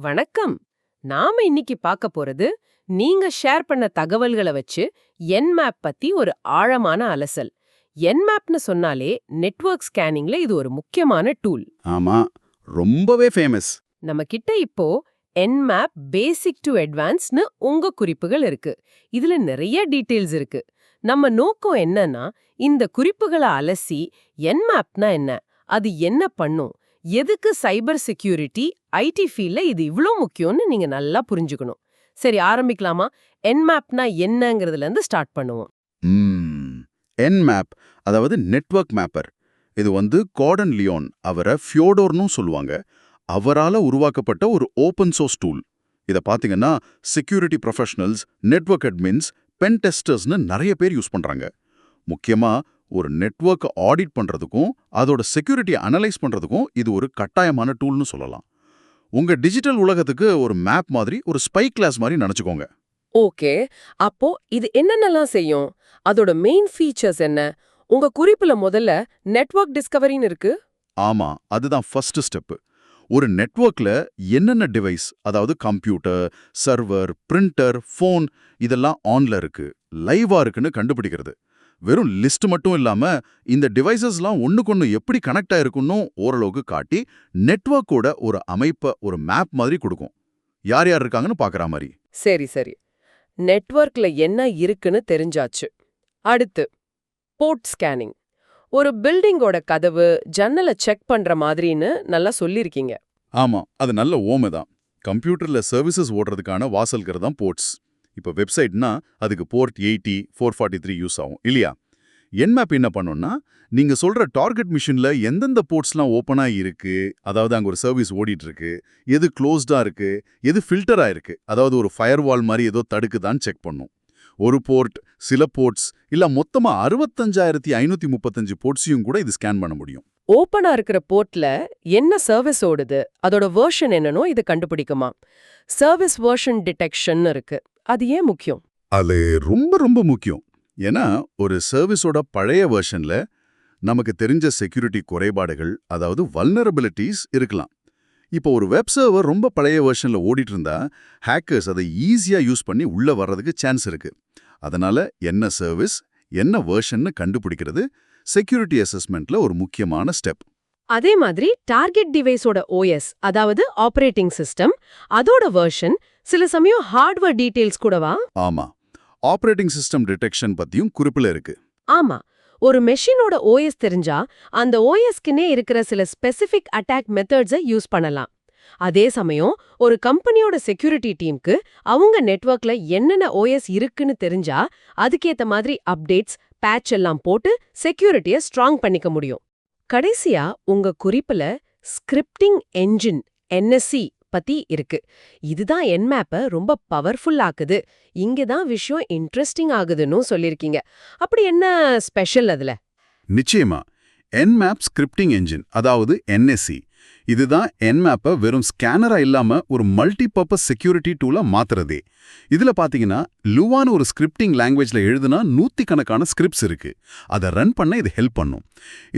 வணக்கம். நாம இன்னைக்கு பார்க்க போறது நீங்க ஷேர் பண்ண தகவல்களை வச்சு என்மேப் பத்தி ஒரு ஆழமான அலசல். என்மேப்னு சொன்னாலே நெட்வொர்க் ஸ்கேனிங்ல இது ஒரு முக்கியமான டூல். ஆமா ரொம்பவே ஃபேமஸ். நம்ம கிட்ட இப்போ என்மேப் பேசிக் டு அட்வான்ஸ்னு உங்க குறிப்புகள் இருக்கு. இதுல நிறைய டீடைல்ஸ் இருக்கு. நம்ம நோக்கம் என்னன்னா இந்த குறிப்புகளை அலசி என்மேப்னா என்ன? அது என்ன பண்ணும்? எதுக்கு சைபர் செக்யூரிட்டி ஐடி ஃபீல்ட்ல இது இவ்ளோ முக்கியம்னு நீங்க நல்லா புரிஞ்சுக்கணும். சரி ஆரம்பிக்கலாமா? என்மேப்னா என்னங்கிறதுல இருந்து ஸ்டார்ட் பண்ணுவோம். என் மேப் அதாவது நெட்வொர்க் மேப்பர் இது வந்து கார்டன் லியோன் அவரை ஃபியோடோர்னும் சொல்லுவாங்க. அவரால உருவாக்கப்பட்ட ஒரு ஓப்பன் சோர்ஸ் டூல் இதை பார்த்தீங்கன்னா security professionals network admins pen டெஸ்டர்ஸ்னு நிறைய பேர் யூஸ் பண்றாங்க. முக்கியமா ஒரு நெட்வொர்க் ஆடிட் பண்றதுக்கும் அதோட செக்யூரிட்டியை அனலைஸ் பண்றதுக்கும் இது ஒரு கட்டாயமான டூல்னு சொல்லலாம். உங்க டிஜிட்டல் உலகத்துக்கு ஒரு மேப் மாதிரி ஒரு ஸ்பை கிளாஸ் மாதிரி நினைச்சுக்கோங்க. ஓகே. அப்போ இது என்னென்னலாம் செய்யும்? அதோட மெயின் ஃபீச்சர்ஸ் என்ன? உங்க குறிப்புல முதல்ல நெட்வொர்க் டிஸ்கவரின்னு இருக்கு. ஆமா அதுதான் ஃபர்ஸ்ட் ஸ்டெப் ஒரு நெட்வொர்க்ல என்னென்ன டிவைஸ் அதாவது கம்ப்யூட்டர் சர்வர் பிரிண்டர் ஃபோன் இதெல்லாம் ஆன்ல இருக்கு. லைவா இருக்குன்னு கண்டுபிடிக்கிறது. வெறும் லிஸ்ட் மட்டும் இல்லாம இந்த டிவைசஸ்லாம் ஒண்ணுக்கொன்னு எப்படி கனெக்ட் ஆயிருக்குன்னு ஓரளவுக்கு காட்டி நெட்வொர்க்கோட ஒரு அமைப்பை ஒரு மேப் மாதிரி கொடுக்கும். யார் யார் இருக்காங்கன்னு பார்க்கற மாதிரி. சரி சரி. நெட்வொர்க்ல என்ன இருக்குன்னு தெரிஞ்சாச்சு. அடுத்து போர்ட் ஸ்கேனிங் ஒரு பில்டிங்கோட கதவு ஜன்னலை செக் பண்ற மாதிரின்னு நல்லா சொல்லிருக்கீங்க ஆமா அது நல்ல ஓமை தான். கம்ப்யூட்டர்ல சர்வீசஸ் ஓடுறதுக்கான வாசல்கள் தான் போர்ட்ஸ் இப்போ வெப்சைட்னா அதுக்கு port eighty four forty three use ஆகும் இல்லையா? என்மேப் என்ன பண்ணும்னா நீங்க சொல்ற டார்கெட் மிஷின்ல எந்தெந்த போர்ட்ஸ்லாம் ஓப்பனாக இருக்குது அதாவது அங்க ஒரு சர்வீஸ் ஓடிட்டு இருக்கு எது க்ளோஸ்டா இருக்கு எது ஃபில்டரா இருக்கு அதாவது ஒரு ஃபயர்வால் மாதிரி ஏதோ தடுக்குதான்னு செக் பண்ணும். ஒரு போர்ட் சில போர்ட்ஸ் இல்ல மொத்தமா அறுபத்தஞ்சாயிரத்தி ஐநூத்தி முப்பத்தஞ்சு போர்ட்ஸையும் கூட இது ஸ்கேன் பண்ண முடியும். ஓப்பனா இருக்கிற போர்ட்ல என்ன சர்வீஸ் ஓடுது அதோட வெர்ஷன் என்னனோ இது கண்டுபிடிக்குமா. சர்வீஸ் வேர்ஷன் டிடெக்ஷன் இருக்கு. அது ஏன் முக்கியம்? அது ரொம்ப ரொம்ப முக்கியம். ஏன்னா ஒரு சர்வீஸோட பழைய வெர்ஷன்ல நமக்கு தெரிஞ்ச செக்யூரிட்டி குறைபாடுகள் அதாவது வல்னரபிலிட்டிஸ் இருக்கலாம். இப்போ ஒரு வெப் சர்வர் ரொம்ப பழைய வெர்ஷன்ல ஓடிட்டு இருந்தா ஹேக்கர்ஸ் அதை ஈஸியா யூஸ் பண்ணி உள்ள வர்றதுக்கு சான்ஸ் இருக்கு. அதனால என்ன சர்வீஸ் என்ன வெர்ஷன்னு கண்டுபிடிக்கிறது செக்யூரிட்டி அசஸ்மெண்ட்ல ஒரு முக்கியமான ஸ்டெப் அதே மாதிரி டார்கெட் டிவைஸோட ஓஎஸ் அதாவது ஆபரேட்டிங் சிஸ்டம் அதோட வெர்ஷன் சில சமயம் ஹார்ட்வேர் டீடைல்ஸ் கூடவா? ஆமா. ஆபரேட்டிங் சிஸ்டம் டிடெக்ஷன் பத்தியும் குறிப்பில் இருக்கு. ஆமா. ஒரு மெஷினோட ஓஎஸ் தெரிஞ்சா அந்த ஓஎஸ்க்குனே இருக்கிற சில ஸ்பெசிபிக் அட்டாக் மெத்தட்ஸை யூஸ் பண்ணலாம். அதே சமயம் ஒரு கம்பெனியோட செக்யூரிட்டி டீமுக்கு அவங்க நெட்வொர்க்ல என்னென்ன ஓஎஸ் இருக்குன்னு தெரிஞ்சா அதுக்கேத்த மாதிரி அப்டேட்ஸ் பேட்ச் எல்லாம் போட்டு செக்யூரிட்டியை ஸ்ட்ராங் பண்ணிக்க முடியும். கடைசியா உங்க குறிப்புல ஸ்கிரிப்டிங் என்ஜின் என்எஸ்சி பத்தி இருக்கு. இதுதான் என்மேப்ப ரொம்ப பவர்ஃபுல் ஆக்குது. இங்க தான் விஷயம் இன்ட்ரெஸ்டிங் ஆகுதுன்னு சொல்லியிருக்கீங்க அப்படி என்ன ஸ்பெஷல் அதுல? நிச்சயமா. என்மேப் ஸ்கிரிப்டிங் என்ஜின் அதாவது என்எஸ்சி இதுதான் என்மேப்பை வெறும் ஸ்கேனரா இல்லாம ஒரு மல்டி பர்பஸ் செக்யூரிட்டி டூலா மாத்துறதே. இதுல பாத்தீங்கன்னா லுவான ஒரு ஸ்கிரிப்டிங் லாங்குவேஜ்ல எழுதுனா நூத்திக்கணக்கான ஸ்கிரிப்ட்ஸ் இருக்கு. அதை ரன் பண்ண இது ஹெல்ப் பண்ணும்.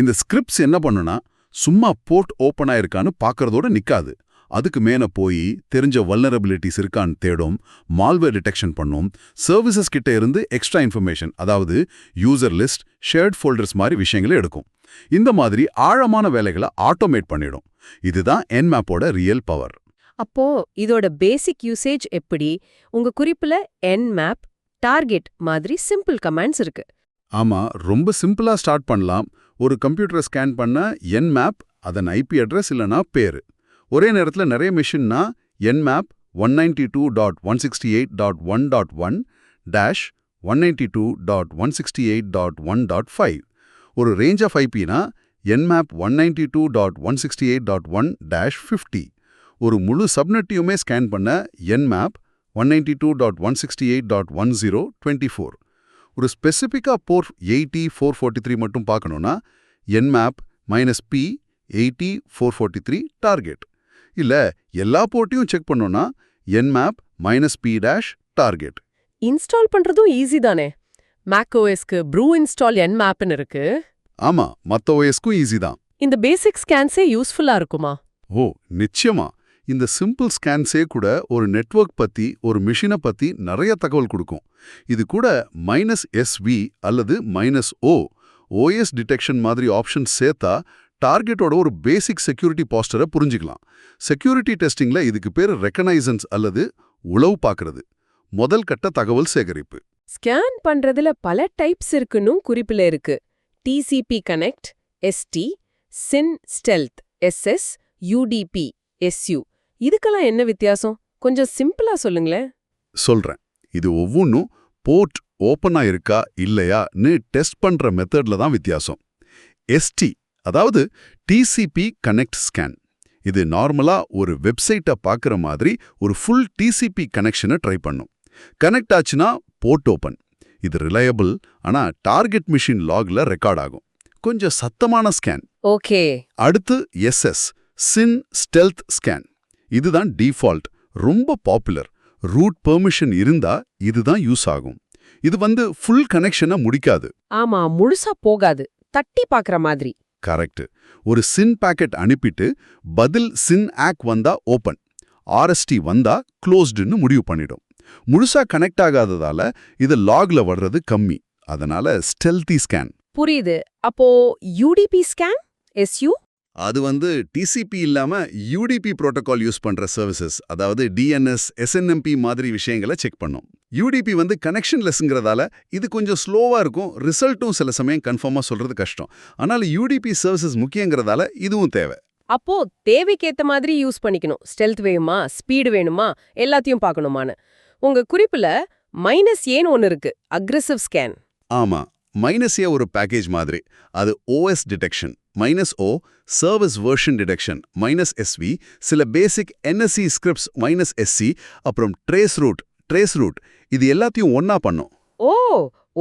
இந்த ஸ்கிரிப்ட்ஸ் என்ன பண்ணுனா சும்மா போர்ட் ஓப்பன் ஆயிருக்கான்னு பார்க்கறதோட நிக்காது. அதுக்கு மேல போய் தெரிஞ்ச வல்னரபிலிட்டிஸ் இருக்கான்னு தேடும் மால்வேர் டிடெக்ஷன் பண்ணும் சர்வீசஸ் கிட்ட இருந்து எக்ஸ்ட்ரா இன்ஃபர்மேஷன் அதாவது யூசர் லிஸ்ட் ஷேர்ட் ஃபோல்டர்ஸ் மாதிரி விஷயங்களை எடுக்கும். இந்த மாதிரி ஆழமான வேலைகளை ஆட்டோமேட் பண்ணிடும். இதுதான் என்மேப்போட ரியல் பவர் அப்போ இதோட பேசிக் யூசேஜ் எப்படி? உங்க குறிப்புல என் மேப் டார்கெட் மாதிரி சிம்பிள் கமாண்ட்ஸ் இருக்கு. ஆமா ரொம்ப சிம்பிளா ஸ்டார்ட் பண்ணலாம். ஒரு கம்ப்யூட்டரை ஸ்கேன் பண்ண என் மேப் அதன் ஐபி அட்ரஸ் இல்லனா பேரு. ஒரே நேரத்தில் நிறைய மிஷின்னா Nmap one ninety two dot one sixty eight dot one dot one dash one ninety two dot one sixty eight dot one dot five ஒரு range of ஐபினா Nmap one ninety two dot one sixty eight dot one dash fifty ஒரு முழு சப்நெட்டையுமே scan பண்ண Nmap one ninety two dot one sixty eight dot one zero twenty four ஒரு ஸ்பெசிஃபிக்காக port eighty four forty three மட்டும் பார்க்கணுன்னா Nmap minus P eighty four forty three target இல்ல எல்லா போர்ட்டையும் செக் பண்ணோம்னா Nmap minus P dash target install பண்றதும் easy தானே. மேக் ஓஎஸ்க்கு ப்ரூ இன்ஸ்டால் என் மேப்னு இருக்கு. ஆமா மத்த ஓஎஸ்க்கும் ஈஸி தான். இந்த பேசிக் ஸ்கேன்ஸே யூஸ்ஃபுல்லா இருக்குமா? ஓ நிச்சயமா. இந்த சிம்பிள் ஸ்கேன்ஸே கூட ஒரு நெட்வொர்க் பத்தி ஒரு மிஷினை பத்தி நிறைய தகவல் கொடுக்கும். இது கூட மைனஸ் எஸ்வி அல்லது மைனஸ் ஓ ஓஎஸ் டிடெக்ஷன் மாதிரி ஆப்ஷன் சேர்த்தா டார்கெட்டோட ஒரு பேசிக் செக்யூரிட்டி பாஸ்டரை புரிஞ்சுக்கலாம். செக்யூரிட்டி டெஸ்டிங்ல இதுக்கு பேர் ரெக்கனைசன்ஸ் அல்லது உளவு பார்க்கறது முதல் கட்ட தகவல் சேகரிப்பு. ஸ்கேன் பண்றதுல பல டைப்ஸ் இருக்குன்னு குறிப்புல இருக்கு. TCP connect ST syn stealth SS UDP SU இதுக்கெல்லாம் என்ன வித்தியாசம்? கொஞ்சம் சிம்பிளா சொல்லுங்களேன். சொல்றேன். இது ஒவ்வொன்றும் போர்ட் ஓப்பனா இருக்கா இல்லையான்னு டெஸ்ட் பண்ற மெத்தட்ல தான் வித்தியாசம். எஸ்டி அதாவது டிசிபி கனெக்ட் ஸ்கேன் இது நார்மலா ஒரு வெப்சைட்டை பார்க்குற மாதிரி ஒரு ஃபுல் டிசிபி கனெக்ஷனை ட்ரை பண்ணும். கனெக்ட் ஆச்சுன்னா போர்ட் ஓப்பன் இது ரிலையபிள் ஆனா டார்கெட் மிஷின் லாக்ல ரெக்கார்ட் ஆகும். கொஞ்சம் சத்தமான ஸ்கேன் ஓகே. அடுத்து எஸ்எஸ் சின் ஸ்டெல்த் ஸ்கேன் இதுதான் டிஃபால்ட் ரொம்ப பாப்புலர் ரூட் பெர்மிஷன் இருந்தா இதுதான் யூஸ் ஆகும். இது வந்து ஃபுல் கனெக்ஷனை முடிக்காது. ஆமா முழுசா போகாது. தட்டி பாக்குற மாதிரி. கரெக்ட். ஒரு சின் பாக்கெட் அனுப்பிட்டு பதில் சின் ஆக் வந்தா ஓபன் ஆர்எஸ்டி வந்தா க்ளோஸ்டுன்னு முடிவு பண்ணிடும். முழுசா கனெக்ட் ஆகாததால இது லாக்ல வர்றது கம்மி. அதனால ஸ்டெல்தி ஸ்கேன் புரியுது. அப்போ யூடிபி ஸ்கேன் எஸ்யூ அது வந்து டிசிபி இல்லாம யூடிபி புரோட்டோகால் யூஸ் பண்ற சர்வீசஸ் அதாவது டிஎன்எஸ் எஸ்என்எம்பி மாதிரி விஷயங்களை செக் பண்ணும். யூடிபி வந்து கனெக்ஷன்லெஸ்ங்கிறதால இது கொஞ்சம் ஸ்லோவா இருக்கும். ரிசல்ட்டும் சில சமயம் கன்ஃபார்மா சொல்றது கஷ்டம். ஆனால் யூடிபி சர்வீசஸ் முக்கியங்கிறதால இதுவும் தேவை. அப்போ தேவைக்கேத்த மாதிரி யூஸ் பண்ணிக்கணும். ஸ்டெல்த் வேணுமா? ஸ்பீடு வேணுமா? எல்லாத்தையும் பார்க்கணுமான்னு. உங்க குறிப்புல மைனஸ் ஏன்னு ஒன்னு இருக்கு. அக்ரெசிவ் ஸ்கேன் ஆமா. மைனஸ் ஏ ஒரு பேக்கேஜ் மாதிரி. அது OS detection minus O service version detection minus SV சில basic NSE scripts minus SC அப்புறம் ட்ரேஸ் ரூட் ட்ரேஸ் ரூட் இது எல்லாத்தையும் ஒண்ணா பண்ணும். ஓ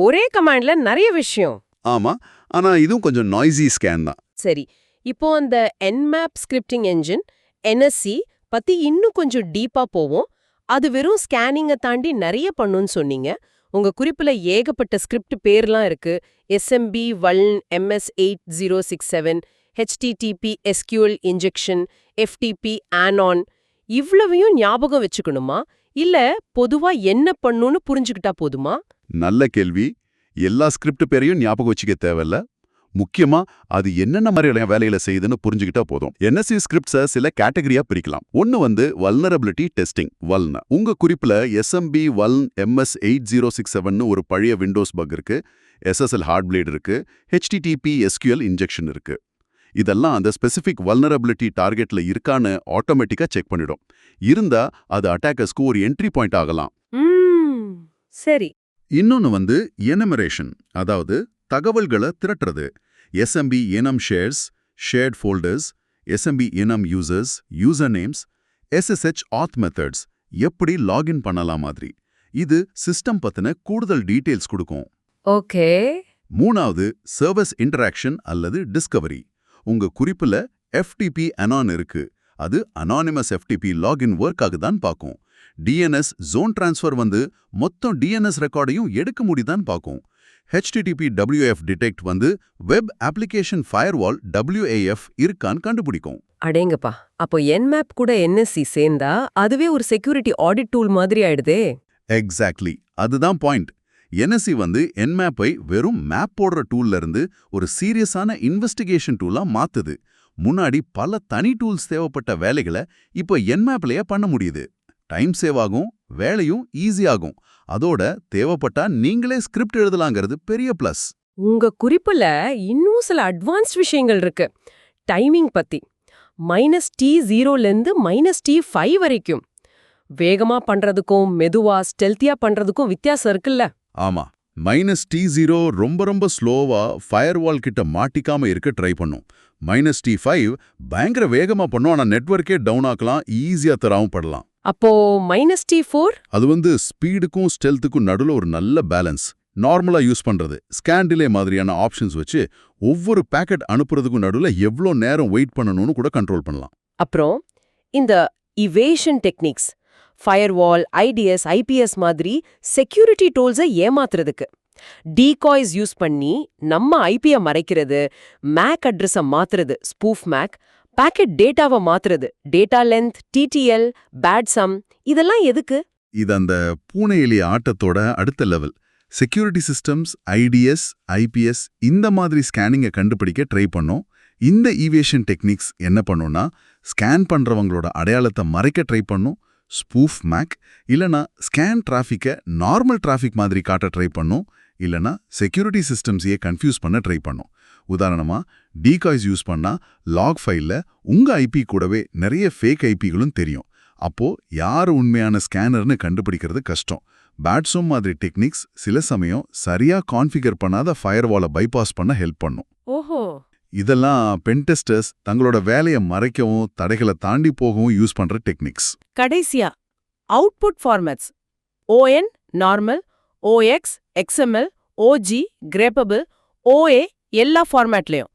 ஒரே கமாண்ட்ல நிறைய விஷயம். ஆமா ஆனா இதுவும் கொஞ்சம் நாய்ஸி ஸ்கேன் தான். சரி இப்போ அந்த என்மேப் ஸ்கிரிப்டிங் என்ஜின் என்எஸ்சி பத்தி இன்னும் கொஞ்சம் டீப்பா போவோம். அது வெறும் ஸ்கேனிங்கை தாண்டி நிறைய பண்ணுன்னு சொன்னீங்க. உங்க குறிப்புல ஏகப்பட்ட ஸ்கிரிப்ட் பேர்லாம் இருக்கு. SMB vuln MS eight zero six seven HTTP SQL injection FTP anon இவ்வளவையும் ஞாபகம் வச்சுக்கணுமா? இல்ல பொதுவா என்ன பண்ணுன்னு புரிஞ்சுக்கிட்டா போதுமா? நல்ல கேள்வி. எல்லா ஸ்கிரிப்ட் பேரையும் ஞாபகம் வச்சுக்க தேவையில்ல. முக்கியமா அது என்னென்ன மாதிரி வேலையில செய்யுதுன்னு புரிஞ்சுக்கிட்டா போதும். என்எஸ்சி ஸ்கிரிப்ட்ஸை சில கேட்டகரியா பிரிக்கலாம். ஒன்னு வந்து வல்னரபிலிட்டி டெஸ்டிங் வல்ன உங்க குறிப்புல SMB vuln MS eight zero six seven ஒரு பழைய விண்டோஸ் பக் இருக்கு. எஸ்எஸ்எல் ஹார்ட் பிளேட் இருக்கு. ஹெச்டிடிபி எஸ்கியூஎல் இன்ஜெக்ஷன் இருக்கு. இதெல்லாம் அந்த ஸ்பெசிஃபிக் வல்னரபிலிட்டி டார்கெட்ல இருக்கான்னு ஆட்டோமேட்டிக்கா செக் பண்ணிடும். இருந்தா அது அட்டாக்கர்ஸ்க்கு ஒரு என்ட்ரி பாயிண்ட் ஆகலாம். சரி. இன்னொன்னு வந்து எனமரேஷன் அதாவது தகவல்களை திரட்டுறது. SMB enum shares shared folders SMB enum users user names SSH auth methods எப்படி லாகின் பண்ணலாம் மாதிரி. இது சிஸ்டம் பத்தின கூடுதல் டீடைல்ஸ் கொடுக்கும். ஓகே. மூணாவது சர்வீஸ் இன்டராக்ஷன் அல்லது டிஸ்கவரி உங்க குறிப்புல எஃப்டிபி அனான் இருக்கு. அது அனானிமஸ் எஃப்டிபி லாகின் ஒர்க் ஆகுதான் பார்க்கும். டிஎன்எஸ் ஜோன் டிரான்ஸ்ஃபர் வந்து மொத்தம் டிஎன்எஸ் ரெக்கார்டையும் எடுக்க முடியுதான் பார்க்கும். ஹெச்டிடிபி WAF டிடெக்ட் வந்து வெப் அப்ளிகேஷன் ஃபயர்வால் WAF இருக்கான்னு கண்டுபிடிக்கும். அடேங்கப்பா அப்போ என்மேப் கூட என்எஸ்சி சேர்ந்தா அதுவே ஒரு செக்யூரிட்டி ஆடிட் டூல் மாதிரி ஆயிடுதே. எக்ஸாக்ட்லி அதுதான் பாயிண்ட் என்எஸ்சி வந்து என்மேப்பை வெறும் மேப் போடுற டூல்ல இருந்து ஒரு சீரியஸான இன்வெஸ்டிகேஷன் டூலா மாத்துது. முன்னாடி பல தனி டூல்ஸ் தேவைப்பட்ட வேலைகளை இப்போ என்மேப்லயே பண்ண முடியுது. டைம் சேவ் ஆகும் வேலையும் ஈஸி ஆகும். அதோட தேவைப்பட்டா நீங்களே ஸ்கிரிப்ட் எழுதலாங்கிறது பெரிய ப்ளஸ் உங்க குறிப்புல இன்னும் சில அட்வான்ஸ்ட் விஷயங்கள் இருக்கு. டைமிங் பத்தி. மைனஸ் டி ஜீரோலேருந்து மைனஸ் டி ஃபைவ் வரைக்கும். வேகமா பண்றதுக்கும் மெதுவா ஸ்டெல்த்தியா பண்றதுக்கும் வித்தியாசம் இருக்குல்ல. ஆமா. மைனஸ் டி ஜீரோ ரொம்ப ரொம்ப ஸ்லோவா ஃபயர்வால் கிட்ட மாட்டிக்காம இருக்க ட்ரை பண்ணும். மைனஸ் டி ஃபைவ் பயங்கர வேகமா பண்ணும். ஆனா நெட்வொர்க்கே டவுன் ஆக்கலாம் ஈஸியா தராவும் படலாம். அப்போ மைனஸ் டி ஃபோர் அது வந்து ஸ்பீடுக்கும் ஸ்டெல்த்துக்கும் நடுவில் ஒரு நல்ல பேலன்ஸ் நார்மலா யூஸ் பண்றது. ஸ்கேன் டிலே மாதிரியான ஆப்ஷன்ஸ் வச்சு ஒவ்வொரு பேக்கெட் அனுப்புறதுக்கும் நடுவில் எவ்வளோ நேரம் வெயிட் பண்ணணும்னு கூட கண்ட்ரோல் பண்ணலாம். அப்புறம் இந்த evasion techniques firewall IDS IPS மாதிரி செக்யூரிட்டி டூல்ஸை ஏமாத்துறதுக்கு. டீகாய்ஸ் யூஸ் பண்ணி நம்ம ஐபியை மறைக்கிறது மேக் அட்ரஸை மாத்துறது ஸ்பூஃப் மேக் பாக்கெட் டேட்டாவை மாத்துறது. Data length TTL bad sum இதெல்லாம் எதுக்கு? இது அந்த பூனை எலி ஆட்டத்தோட அடுத்த level. Security systems IDS IPS இந்த மாதிரி ஸ்கேனிங்கை கண்டுபிடிக்க ட்ரை பண்ணோம். இந்த ஈவேஷன் டெக்னிக்ஸ் என்ன பண்ணும்னா ஸ்கேன் பண்றவங்களோட அடையாளத்தை மறைக்க ட்ரை பண்ணும். ஸ்பூஃப் மேக் இல்லனா ஸ்கேன் டிராஃபிக்கை நார்மல் டிராஃபிக் மாதிரி காட்ட ட்ரை பண்ணும். இல்லனா செக்யூரிட்டி சிஸ்டம்ஸையே கன்ஃபியூஸ் பண்ண ட்ரை பண்ணும். உதாரணமா டீகாய்ஸ் யூஸ் பண்ணா லாக் ஃபைல்ல உங்க ஐபி கூடவே நிறைய ஃபேக் ஐபிகளும் தெரியும். அப்போ யார் உண்மையான ஸ்கேனர்னு கண்டுபிடிக்கிறது கஷ்டம். பேட்ஸும் மாதிரி டெக்னிக்ஸ் சில சமயம் சரியா கான்ஃபிகர் பண்ணாத ஃபயர்வாலை பைபாஸ் பண்ண ஹெல்ப் பண்ணும். ஓஹோ. இதெல்லாம் பென்டெஸ்டர்ஸ் தங்களோட வேலையை மறைக்கவும் தடைகளை தாண்டி போகவும் யூஸ் பண்ற டெக்னிக்ஸ் கடைசியா output formats ON normal OX XML OG grepable OA எல்லா ஃபார்மேட்லயும்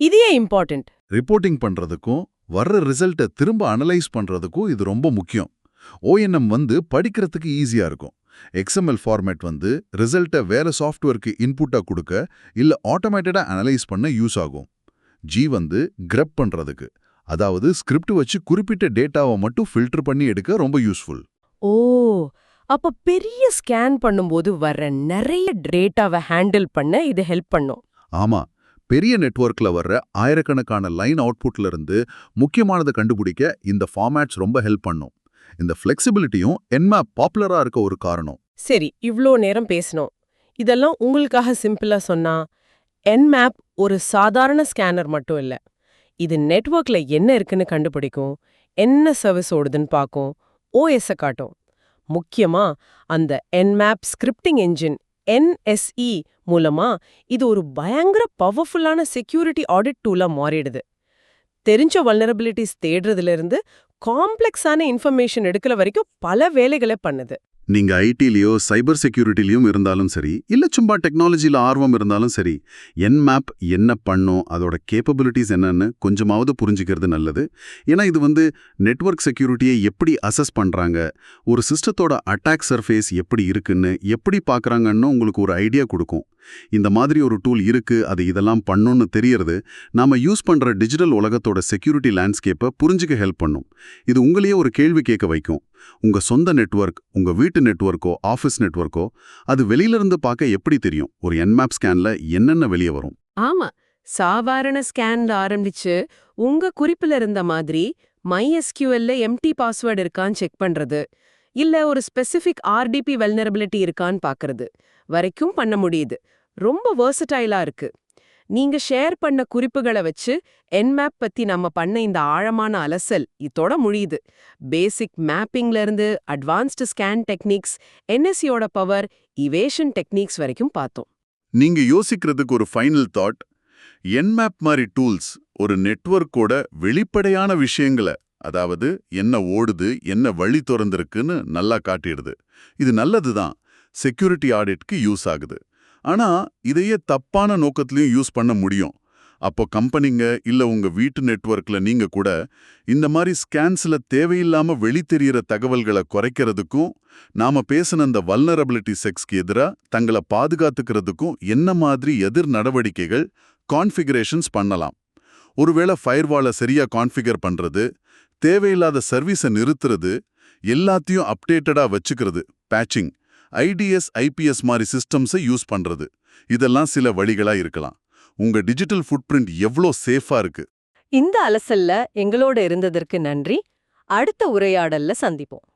இது ஏன் இம்பார்ட்டன்ட் ரிப்போர்ட்டிங் பண்றதுக்கும் வர்ற ரிசல்ட்டை திரும்ப அனலைஸ் பண்றதுக்கும் இது ரொம்ப முக்கியம். ஓஎன்எம் வந்து படிக்கிறதுக்கு ஈஸியா இருக்கும். எக்ஸ்எம்எல் ஃபார்மேட் வந்து ரிசல்ட்டை வேற சாஃப்ட்வேருக்கு இன்புட்டா கொடுக்க இல்ல ஆட்டோமேட்டடா அனலைஸ் பண்ண யூஸ் ஆகும். ஜி வந்து கிரப் பண்றதுக்கு. அதாவது ஸ்கிரிப்ட் வச்சு குறிப்பிட்ட டேட்டாவை மட்டும் ஃபில்டர் பண்ணி எடுக்க ரொம்ப யூஸ்ஃபுல் ஓ அப்ப பெரிய ஸ்கேன் பண்ணும்போது வர்ற நிறைய டேட்டாவை ஹேண்டில் பண்ண இது ஹெல்ப் பண்ணும். ஆமா பெரிய நெட்வொர்க்ல வர்ற ஆயிரக்கணக்கான லைன் அவுட்புட்ல இருந்து முக்கியமானதை கண்டுபிடிக்க இந்த ஃபார்மேட்ஸ் ரொம்ப ஹெல்ப் பண்ணும். இந்த ஃப்ளெக்சிபிலிட்டியும் என்மேப் பாப்புலரா இருக்க ஒரு காரணம். சரி இவ்ளோ நேரம் பேசணும் இதெல்லாம் உங்களுக்காக சிம்பிளா சொன்னா என்மேப் ஒரு சாதாரண ஸ்கேனர் மட்டும் இல்ல. இது நெட்வொர்க்ல என்ன இருக்குன்னு கண்டுபிடிக்கும் என்ன சர்வீஸ் ஓடுதுன்னு பார்க்கும் ஓஎஸ் காட்டும். முக்கியமா அந்த என்மேப் ஸ்கிரிப்டிங் என்ஜின் என்எஸ்இ மூலமா இது ஒரு பயங்கர பவர்ஃபுல்லான செக்யூரிட்டி ஆடிட் டூலா மாறிடுது. தெரிஞ்ச வல்னரபிலிட்டிஸ் தேடுறதுல இருந்து காம்ப்ளெக்ஸான இன்ஃபர்மேஷன் எடுக்கிற வரைக்கும் பல வேலைகளை பண்ணுது. நீங்க ஐடிலயோ சைபர் செக்யூரிட்டிலயும் இருந்தாலும் சரி இல்ல சும்மா டெக்னாலஜில ஆர்வம் இருந்தாலும் சரி என் மேப் என்ன பண்ணும் அதோட கேப்பபிலிட்டிஸ் என்னன்னு கொஞ்சமாவது புரிஞ்சுக்கிறது நல்லது. ஏன்னா இது வந்து நெட்வொர்க் செக்யூரிட்டியை எப்படி அசஸ் பண்றாங்க ஒரு சிஸ்டத்தோட அட்டாக் சர்ஃபேஸ் எப்படி இருக்குன்னு எப்படி பார்க்குறாங்கன்னு உங்களுக்கு ஒரு ஐடியா கொடுக்கும். இந்த மாதிரி ஒரு டூல் இருக்கு அது இதெல்லாம் பண்ணும்னு தெரியறது நாம யூஸ் பண்ற டிஜிட்டல் உலகத்தோட செக்யூரிட்டி லேண்ட்ஸ்கேப்பை புரிஞ்சுக்க ஹெல்ப் பண்ணும். இது உங்களையே ஒரு கேள்வி கேட்க வைக்கும். உங்க சொந்த நெட்வொர்க் உங்க வீட்டு நெட்வொர்க்கோ ஆஃபீஸ் நெட்வொர்க்கோ அது வெளியிலிருந்து பார்க்க எப்படி தெரியும்? ஒரு என்மேப் ஸ்கேன்ல என்னென்ன வெளியே வரும்? ஆமா. சாதாரண ஸ்கேன்ல ஆரம்பிச்சு உங்க குறிப்புல இருந்த மாதிரி மைஎஸ்கியூஎல்ல எம்டி பாஸ்வேர்டு இருக்கான்னு செக் பண்றது. இல்ல ஒரு ஸ்பெசிபிக் ஆர்டிபி வெல்னரபிலிட்டி இருக்கான்னு பார்க்கறது வரைக்கும் பண்ண முடியுது. ரொம்ப வெர்சடைலா இருக்கு. நீங்க ஷேர் பண்ண குறிப்புகளை வச்சு என்மேப் பத்தி நம்ம பண்ண இந்த ஆழமான அலசல் இதோட முடியுது. பேசிக் மேப்பிங்ல இருந்து அட்வான்ஸ்டு ஸ்கேன் டெக்னிக்ஸ் என்எஸ்சியோட பவர் இவேஷன் டெக்னிக்ஸ் வரைக்கும் பார்த்தோம். நீங்க யோசிக்கிறதுக்கு ஒரு ஃபைனல் தாட் என்மேப் மாதிரி டூல்ஸ் ஒரு நெட்வொர்க்கோட வெளிப்படையான விஷயங்களை அதாவது என்ன ஓடுது என்ன வழி திறந்திருக்குன்னு நல்லா காட்டிடுது. இது நல்லதுதான் செக்யூரிட்டி ஆடிட்க்கு யூஸ் ஆகுது. ஆனா இதையே தப்பான நோக்கத்திலையும் யூஸ் பண்ண முடியும். அப்போ கம்பெனிங்க இல்ல உங்க வீட்டு நெட்வொர்க்ல நீங்க கூட இந்த மாதிரி ஸ்கேன்ஸ்ல தேவையில்லாம வெளி தெரியற தகவல்களை குறைக்கிறதுக்கும் நாம பேசின அந்த வல்னரபிலிட்டி செக்ஸ்க்கு எதிரா தங்களை பாதுகாத்துக்கிறதுக்கும் என்ன மாதிரி எதிர் நடவடிக்கைகள் கான்ஃபிகரேஷன்ஸ் பண்ணலாம். ஒருவேளை ஃபயர்வாலை சரியா கான்ஃபிகர் பண்றது தேவையில்லாத சர்வீஸை நிறுத்துறது எல்லாத்தையும் அப்டேட்டடா வச்சுக்கிறது பேட்சிங் ஐடிஎஸ் ஐபிஎஸ் மாதிரி சிஸ்டம்ஸை யூஸ் பண்றது. இதெல்லாம் சில வழிகளா இருக்கலாம். உங்க டிஜிட்டல் ஃபுட்பிரிண்ட் எவ்வளோ சேஃபா இருக்கு? இந்த அலசல்ல எங்களோட இருந்ததற்கு நன்றி. அடுத்த உரையாடல்ல சந்திப்போம்.